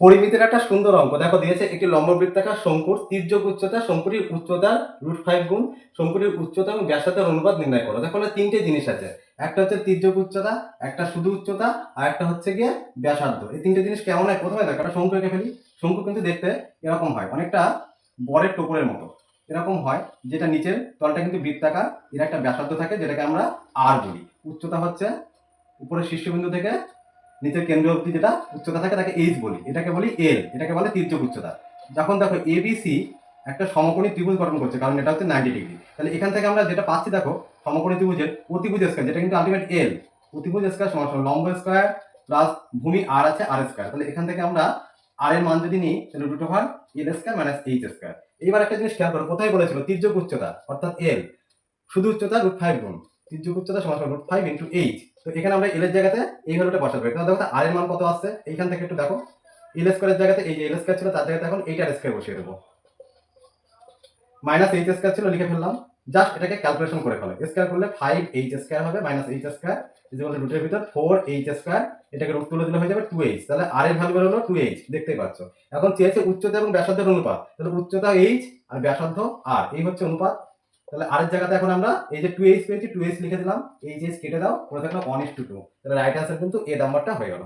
পরিমিতির একটা সুন্দর অঙ্ক। দেখো দিয়েছে একটি লম্ববৃত্তাকার শঙ্কুর তির্যক উচ্চতা শঙ্কুটির উচ্চতা রুট ফাইভ গুণ শঙ্কুটির উচ্চতা এবং ব্যাসার্ধের অনুপাত নির্ণয় করো। দেখো তিনটে জিনিস আছে। একটা হচ্ছে তির্যক উচ্চতা, একটা শুধু উচ্চতা, আর একটা হচ্ছে গিয়ে ব্যাসার্ধ। এই তিনটে জিনিস কেমন হয়? প্রথমে দেখো, একটা শঙ্কু এঁকে ফেলি। শঙ্কু কিন্তু দেখতে এরকম হয়, অনেকটা বরের টোপরের মতো। এরকম হয়, যেটা নিচের তলটা কিন্তু বৃত্তাকার, এর একটা ব্যাসার্ধ থাকে, যেটাকে আমরা আর বলি। উচ্চতা হচ্ছে উপরের শীর্ষবিন্দু থেকে নিচের কেন্দ্র অবধি যেটা উচ্চতা থাকে তাকে এইচ বলি। এটাকে বলি এল এটাকে বলে তির্যক উচ্চতা। যখন দেখো এবিসি একটা সমকোণী ত্রিভুজ গঠন করছে, কারণ এটা হচ্ছে নাইনটি ডিগ্রি তাহলে এখান থেকে আমরা যেটা পাচ্ছি দেখো, সমকোণী ত্রিভুজের অতিভুজ স্কয়ার যেটা কিন্তু আলটিমেট এল অতিভুজ স্কয়ার সমান সমান লম্ব স্কোয়ার প্লাস ভূমি আর আছে আর স্কোয়ার তাহলে এখান থেকে আমরা আর এর মান যদি নিই, তাহলে root over L square minus H square এইবার একটা জিনিস খেয়াল করো, কোথায় বলেছিল? তির্যক উচ্চতা, অর্থাৎ এল শুধু উচ্চতা রুট ফাইভ গুণ। তির্যক উচ্চতা সমান সমান রুট ফাইভ ইন্টু এইচ তো এখানে আমরা এল এর জায়গাতে এই ভ্যালুটা বসাতে পারি। দেখো আর এর মান কত আসছে? এইখান থেকে একটু দেখো। এল স্কোয়ারের জায়গাতে এই যে এল স্কোয়ার ছিল, তার জায়গাতে এখন এইটার স্কোয়ার বসিয়ে দেবো। মাইনাস এইচ স্কোয়ার ছিল, লিখে ফেললাম। জাস্ট এটাকে ক্যালকুলেশন করে ফেলো। স্কোয়ার করলে ফাইভ এইচ স্কোয়ার হবে মাইনাস এইচ স্কোয়ার রুটের ভিতর ফোর এইচ স্কোয়ার এটাকে রুট তুলে দিলে হয়ে যাবে টু এইচ তাহলে আর এর ভ্যালু হলো টু এইচ দেখতেই পাচ্ছ। এখন চেয়েছে উচ্চতা এবং ব্যাসার্ধের অনুপাত। তাহলে উচ্চতা এইচ আর ব্যাসার্ধ আর এই হচ্ছে অনুপাত। তাহলে আরেক জায়গাতে এখন আমরা এই যে টু এইচ পেয়েছি টু এইচ লিখে দিলাম। এইচ এইচ কেটে দাও করে থাকল ওয়ান টু টু তাহলে রাইট আনসার কিন্তু এ নাম্বারটা হয়ে গেল।